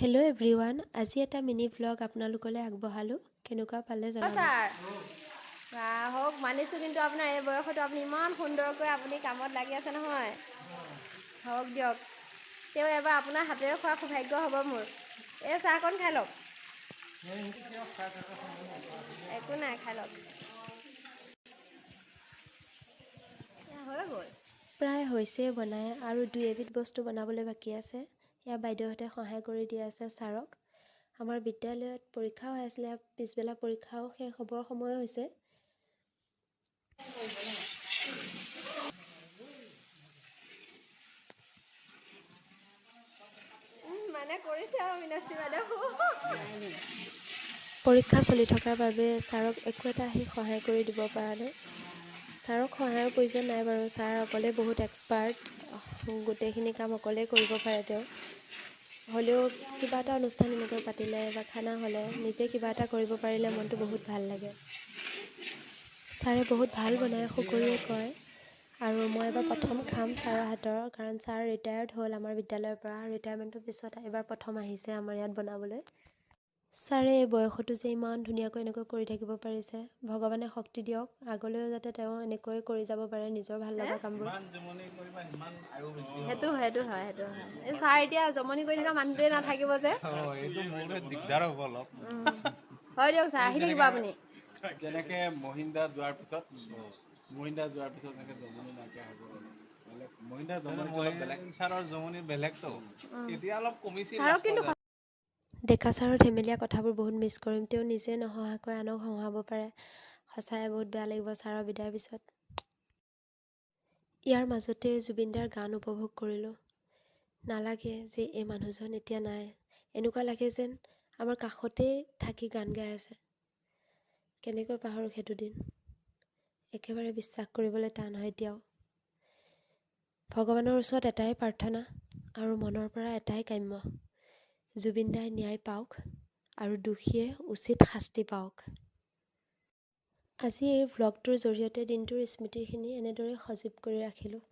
Hello everyone আজি এটা mini vlog আপোনালোকলৈ আগবঢ়ালোঁ। কেনেকুৱা পালে জনাব? হওক মানিছোঁ কিন্তু আপোনাৰ এই বয়সতো আপুনি ইমান সুন্দৰকৈ আপুনি কামত লাগি আছে নহয়। হওক দিয়ক। তেওঁ এবাৰ আপোনাৰ হাতেৰে খোৱাৰ সৌভাগ্য হ'ব মোৰ। এই চাহকণ খাই লওক। একো নাই খাই লওক। হৈ গ'ল। প্ৰায় হৈছেই বনাই আৰু দুই এবিধ বস্তু বনাবলৈ বাকী আছে। এয়া বাইদেউহঁতে সহায় কৰি দি আছে ছাৰক। আমাৰ বিদ্যালয়ত পৰীক্ষাও হৈ আছিলে পিছবেলা পৰীক্ষাও শেষ হ'বৰ সময় হৈছে। উম, মানে কৰিছে আৰু মীনাক্ষী বাইদেউ। পৰীক্ষা চলি থকাৰ বাবে ছাৰক একো এটা আহি সহায় কৰি দিব পৰা নাই। ছাৰক সহায়ৰ প্ৰয়োজন নাই বাৰু। ছাৰ অকলে বহুত এক্সপাৰ্ট গোটেইখিনি কাম অকলেই কৰিব পাৰে তেওঁ। হ'লেও কিবা এটা অনুষ্ঠান এনেকৈ পাতিলে বা খানা হ'লে নিজে কিবা এটা কৰিব পাৰিলে মনটো বহুত ভাল লাগে। ছাৰে বহুত ভাল বনায় সকলোৱে কয়। আৰু মই এবাৰ প্ৰথম খাম ছাৰৰ হাতৰ কাৰণ ছাৰ ৰিটায়াৰ্ড হ'ল আমাৰ বিদ্যালয়ৰ পৰা। ৰিটায়াৰমেণ্টৰ পিছত এইবাৰ প্ৰথম আহিছে আমাৰ ইয়াত বনাবলৈ। ছাৰে এই বয়সতো যে ইমান ধুনীয়াকৈ এনেকৈ কৰি থাকিব পাৰিছে ভগৱানে শক্তি দিয়ক আগলৈও যাতে তেওঁ এনেকৈ কৰি যাব পাৰে নিজৰ ভাল লগা কামবোৰ। বেছি হ'ব। সেইটো সেইটো হয় সেইটো হয়। এই ছাৰ এতিয়া জমনি কৰি থকা মানুহটোৱে নাথাকিব যে। দিগদাৰ হ'ব অলপ। হয় দিয়ক ছাৰ আহি থাকিব আপুনি। যেনেকে মহিন্দা যোৱাৰ পিছত মহিন্দা যোৱাৰ পিছত এনেকে জমনি নাইকিয়া হ'ব। মহিন্দা জমনি বেলেগ। ছাৰৰ জমনি বেলেগতো। এতিয়া অলপ কমিছিল ছাৰক last কিন্তু পৰ্যায়ত। ডেকা ছাৰৰ ধেমেলীয়া কথাবোৰ বহুত মিছ কৰিম। তেওঁ নিজে নহঁহাকৈ আনক হহঁহাব পাৰে। সঁচাই বহুত বেয়া লাগিব ছাৰৰ বিদায়ৰ পিছত। ইয়াৰ মাজতে জুবিনদাৰ গান উপভোগ কৰিলোঁ। নালাগে যে এই মানুহজন এতিয়া নাই। এনেকুৱা লাগে যেন আমাৰ কাষতেই থাকি গান গাই আছে। কেনেকৈ পাহৰোঁ সেইটো দিন? একেবাৰে বিশ্বাস কৰিবলৈ টান হয় এতিয়াও। ভগৱানৰ ওচৰত এটাই প্ৰাৰ্থনা আৰু মনৰ পৰা এটাই কাম্য। জুবিনদাই ন্যায় পাওক আৰু দোষীয়ে উচিত শাস্তি পাওক। আজি এই ভ্লগটোৰ জৰিয়তে দিনটোৰ স্মৃতিখিনি এনেদৰে সজীৱ কৰি ৰাখিলোঁ।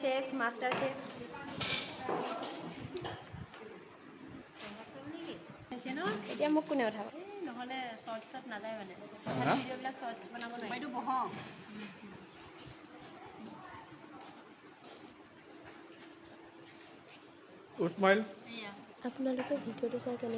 চেফ মাষ্টাৰ চেফ হৈছে ন এতিয়া মোক কোনে উঠাব? নহ'লে শ্বৰ্টছত নাযায় মানে? ভিডিঅ'বিলাক শ্বৰ্টছ বনাব নোৱাৰি। এইটো বহওঁ উস্মাইল এয়া। আপোনালোকে ভিডিঅ'টো চাই কেনে